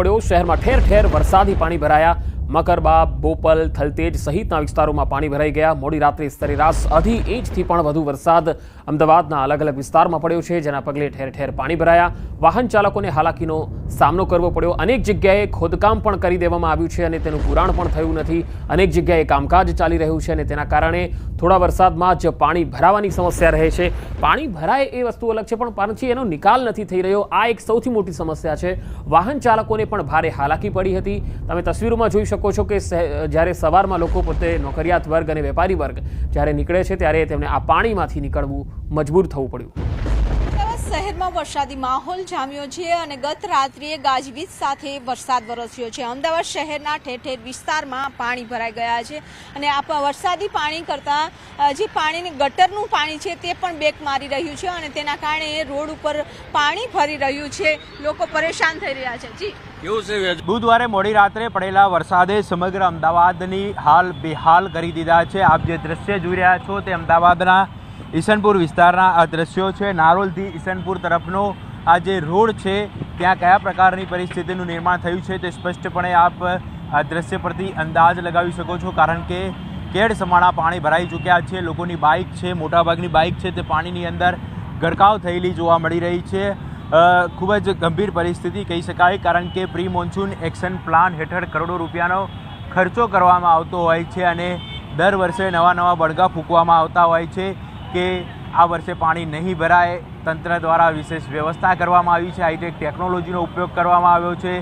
પડ્યો. શહેરમાં ઠેર ઠેર વરસાદી પાણી ભરાયા. મકરબા બોપલ, થલતેજ સહિતના વિસ્તારોમાં પાણી ભરાઈ ગયા. મોડી રાત્રે સરેરાશ અઢી ઇંચથી પણ વધુ વરસાદ અમદાવાદના અલગ અલગ વિસ્તારમાં પડ્યો છે, જેના પગલે ઠેર ઠેર પાણી ભરાયા. વાહન ચાલકોને હાલાકીનો સામનો કરવો પડ્યો. અનેક જગ્યાએ ખોદકામ પણ કરી દેવામાં આવ્યું છે અને તેનું પુરાણ પણ થયું નથી. અનેક જગ્યાએ કામકાજ ચાલી રહ્યું છે અને તેના કારણે થોડા વરસાદમાં જ પાણી ભરાવાની સમસ્યા રહે છે. પાણી ભરાય એ વસ્તુ અલગ છે, પણ પાછી એનો નિકાલ નથી થઈ રહ્યો. આ એક સૌથી મોટી સમસ્યા છે. વાહન ચાલકોને પણ ભારે હાલાકી પડી હતી. તમે તસવીરોમાં જોઈ શકો છો કે જ્યારે સવારમાં લોકો પોતે નોકરિયાત વર્ગ અને વેપારી વર્ગ જ્યારે નીકળે છે ત્યારે તેમને આ પાણીમાંથી નીકળવું મજબૂર થવું પડ્યું. શહેરમાં વરસાદી માહોલ જામ્યો છે અને ગત રાત્રિએ ગાજવીજ સાથે વરસાદ વરસ્યો છે. અમદાવાદ શહેરના ઠેર ઠેર વિસ્તારમાં પાણી ભરાઈ ગયા છે અને આ વરસાદી પાણી કરતાં જે પાણીની ગટરનું પાણી છે તે પણ બેક મારી રહ્યું છે અને તેના કારણે રોડ ઉપર પાણી ફરી રહ્યું છે. લોકો પરેશાન થઈ રહ્યા છે. જી. બુધવારે મોડી રાત્રે પડેલા વરસાદે સમગ્ર અમદાવાદની હાલ બેહાલ કરી દીધા છે. આપ જે દ્રશ્ય જોઈ રહ્યા છો તે અમદાવાદના ઈસનપુર વિસ્તારના આ દ્રશ્યો છે. નારોલથી ઈસનપુર તરફનો આ જે રોડ છે, ત્યાં કયા પ્રકારની પરિસ્થિતિનું નિર્માણ થયું છે તે સ્પષ્ટપણે આપ આ દ્રશ્ય પરથી અંદાજ લગાવી શકો છો. કારણ કે કેડ સમાણા પાણી ભરાઈ ચૂક્યા છે. લોકોની બાઇક છે, મોટાભાગની બાઇક છે તે પાણીની અંદર ગરકાવ થયેલી જોવા મળી રહી છે. ખૂબ જ ગંભીર પરિસ્થિતિ કહી શકાય, કારણ કે પ્રી મોન્સૂન એક્શન પ્લાન હેઠળ કરોડો રૂપિયાનો ખર્ચો કરવામાં આવતો હોય છે અને દર વર્ષે નવા નવા બળગા ફૂંકવામાં આવતા હોય છે કે આ વર્ષે પાણી નહીં ભરાય. તંત્ર દ્વારા વિશેષ વ્યવસ્થા કરવામાં આવી છે. હાઈટેક ટેકનોલોજીનો ઉપયોગ કરવામાં આવ્યો છે.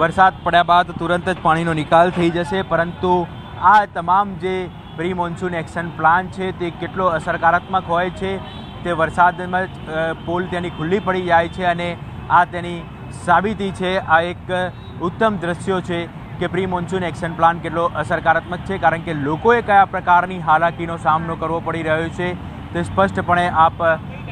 વરસાદ પડ્યા બાદ તુરંત જ પાણીનો નિકાલ થઈ જશે, પરંતુ આ તમામ જે પ્રી મોન્સૂન એક્શન પ્લાન છે તે કેટલો અસરકારાત્મક હોય છે? તે વરસાદમાં પોલ તેની ખુલ્લી પડી જાય છે અને આ તેની સાબિતી છે. આ એક ઉત્તમ દ્રશ્યો છે કે પ્રી મોન્સૂન એક્શન પ્લાન કેટલો અસરકારાત્મક છે, કારણ કે લોકોએ કયા પ્રકારની હાલાકીનો સામનો કરવો પડી રહ્યો છે તે સ્પષ્ટપણે આપ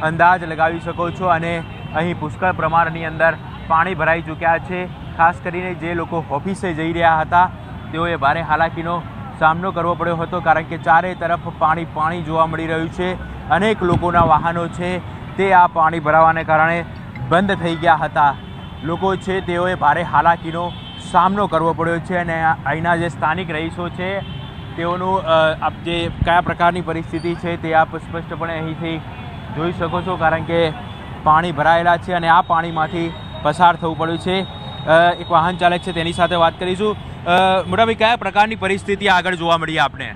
અંદાજ લગાવી શકો છો અને અહીં પુષ્કળ પ્રમાણની અંદર પાણી ભરાઈ ચૂક્યા છે. ખાસ કરીને જે લોકો ઓફિસે જઈ રહ્યા હતા, તેઓએ ભારે હાલાકીનો સામનો કરવો પડ્યો હતો, કારણ કે ચારે તરફ પાણી પાણી જોવા મળી રહ્યું છે. અનેક લોકોના વાહનો છે, તે આ પાણી ભરાવાને કારણે બંધ થઈ ગયા હતા. લોકો છે, તેઓએ ભારે હાલાકીનો સામનો કરવો પડ્યો છે અને અહીંના જે સ્થાનિક રહીશો છે, તેઓનું આપ જે કયા પ્રકારની પરિસ્થિતિ છે તે આપ સ્પષ્ટપણે અહીંથી જોઈ શકો છો, કારણ કે પાણી ભરાયેલા છે અને આ પાણીમાંથી પસાર થવું પડ્યું છે. એક વાહન ચાલક છે, તેની સાથે વાત કરીશું. મોટાભાઈ કયા પ્રકારની પરિસ્થિતિ આગળ જોવા મળી આપને?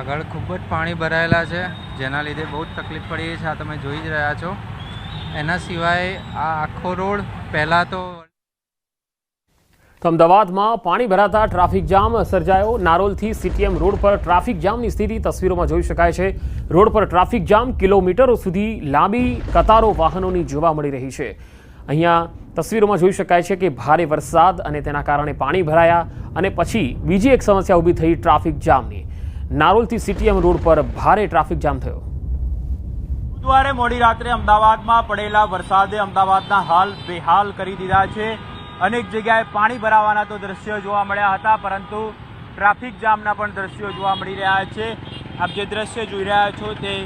આગળ ખૂબ જ પાણી ભરાયેલા છે, જેના લીધે બહુ જ તકલીફ પડી છે, આ તમે જોઈ જ રહ્યા છો. એના સિવાય આ આખો રોડ પહેલાં તો તો અમદાવાદમાં પાણી ભરાતા ટ્રાફિક જામ સર્જાયો. નારોલથી સીટીએમ રોડ પર ટ્રાફિક જામની સ્થિતિ તસવીરોમાં જોઈ શકાય છે. રોડ પર ટ્રાફિક જામ કિલોમીટરો સુધી લાંબી કતારો વાહનોની જોવા મળી રહી છે. અહીંયા તસવીરોમાં જોઈ શકાય છે કે ભારે વરસાદ અને તેના કારણે પાણી ભરાયા અને પછી બીજી એક સમસ્યા ઊભી થઈ ટ્રાફિક જામની. નારોલથી સીટીએમ રોડ પર ભારે ટ્રાફિક જામ થયો. બુધવારે મોડી રાત્રે અમદાવાદમાં પડેલા વરસાદે અમદાવાદના હાલ બેહાલ કરી દીધા છે. અનેક જગ્યાએ પાણી ભરાવાના તો દ્રશ્યો જોવા મળ્યા હતા, પરંતુ ટ્રાફિક જામના પણ દ્રશ્યો જોવા મળી રહ્યા છે. આપ જે દ્રશ્ય જોઈ રહ્યા છો તે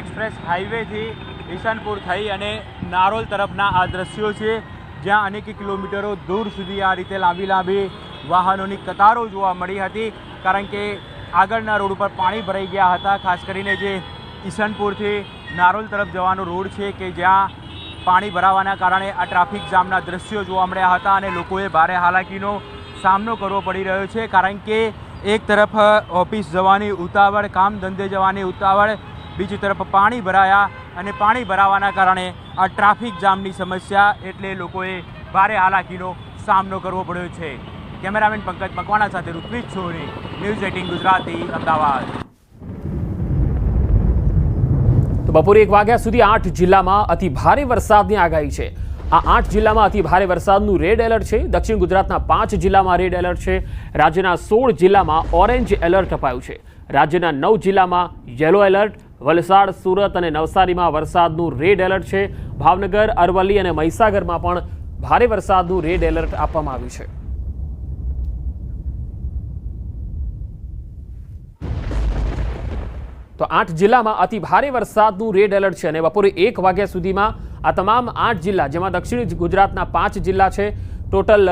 એક્સપ્રેસ હાઈવેથી ઈશનપુર થઈ અને નારોલ તરફના આ દ્રશ્યો છે, જ્યાં અનેક કિલોમીટરો દૂર સુધી આ રીતે લાંબી લાંબી વાહનોની કતારો જોવા મળી હતી. કારણ કે આગળના રોડ ઉપર પાણી ભરાઈ ગયા હતા. ખાસ કરીને જે ઈસનપુરથી નારોલ તરફ જવાનો રોડ છે કે જ્યાં પાણી ભરાવાના કારણે આ ટ્રાફિક જામના દ્રશ્યો જોવા મળ્યા હતા અને લોકોએ ભારે હાલાકીનો સામનો કરવો પડી રહ્યો છે. કારણ કે એક તરફ ઓફિસ જવાની ઉતાવળ, કામ ધંધે જવાની ઉતાવળ, બીજી તરફ પાણી ભરાયા અને પાણી ભરાવાના કારણે આ ટ્રાફિક જામની સમસ્યા એટલે લોકોએ ભારે હાલાકીનો સામનો કરવો પડ્યો છે. કેમેરામેન પંકજ મકવાણા સાથે ઋત્વિજ સોની, ન્યૂઝ એટીન ગુજરાતી, અમદાવાદ. તો બપોરે એક વાગ્યા સુધી આઠ જિલ્લામાં અતિ ભારે વરસાદની આગાહી છે. આ આઠ જિલ્લામાં અતિ ભારે વરસાદનું રેડ એલર્ટ છે. દક્ષિણ ગુજરાતના પાંચ જિલ્લામાં રેડ એલર્ટ છે. રાજ્યના સોળ જિલ્લામાં ઓરેન્જ એલર્ટ અપાયું છે. રાજ્યના નવ જિલ્લામાં યલો એલર્ટ, વલસાડ, સુરત અને નવસારીમાં વરસાદનું રેડ એલર્ટ છે. ભાવનગર, અરવલ્લી અને મહીસાગરમાં પણ ભારે વરસાદનું રેડ એલર્ટ આપવામાં આવ્યું છે. તો આઠ જિલ્લામાં અતિ ભારે વરસાદનું રેડ એલર્ટ છે અને બપોરે એક વાગ્યા સુધીમાં આ તમામ આઠ જિલ્લા, જેમાં દક્ષિણ ગુજરાતના પાંચ જિલ્લા છે, ટોટલ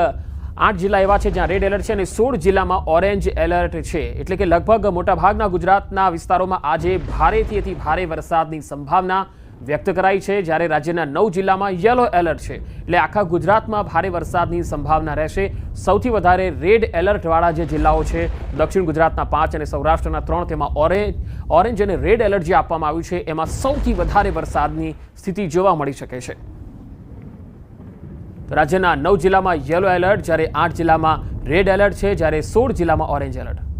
આઠ જિલ્લા એવા છે જ્યાં રેડ એલર્ટ છે અને સોળ જિલ્લામાં ઓરેન્જ એલર્ટ છે. એટલે કે લગભગ મોટાભાગના ગુજરાતના વિસ્તારોમાં આજે ભારેથી અતિ ભારે વરસાદની સંભાવના વ્યક્ત કરાઈ છે જ્યારે રાજ્યના નવ જિલ્લામાં યલો એલર્ટ છે. એટલે આખા ગુજરાતમાં ભારે વરસાદની સંભાવના રહેશે. સૌથી વધારે રેડ એલર્ટવાળા જે જિલ્લાઓ છે, દક્ષિણ ગુજરાતના પાંચ અને સૌરાષ્ટ્રના ત્રણ, તેમાં ઓરેન્જ ઓરેન્જ અને રેડ એલર્ટ જે આપવામાં આવ્યું છે, એમાં સૌથી વધારે વરસાદની સ્થિતિ જોવા મળી શકે છે. રાજ્યના નવ જિલ્લામાં યલો એલર્ટ, જ્યારે આઠ જિલ્લામાં રેડ એલર્ટ છે, જ્યારે સોળ જિલ્લામાં ઓરેન્જ એલર્ટ.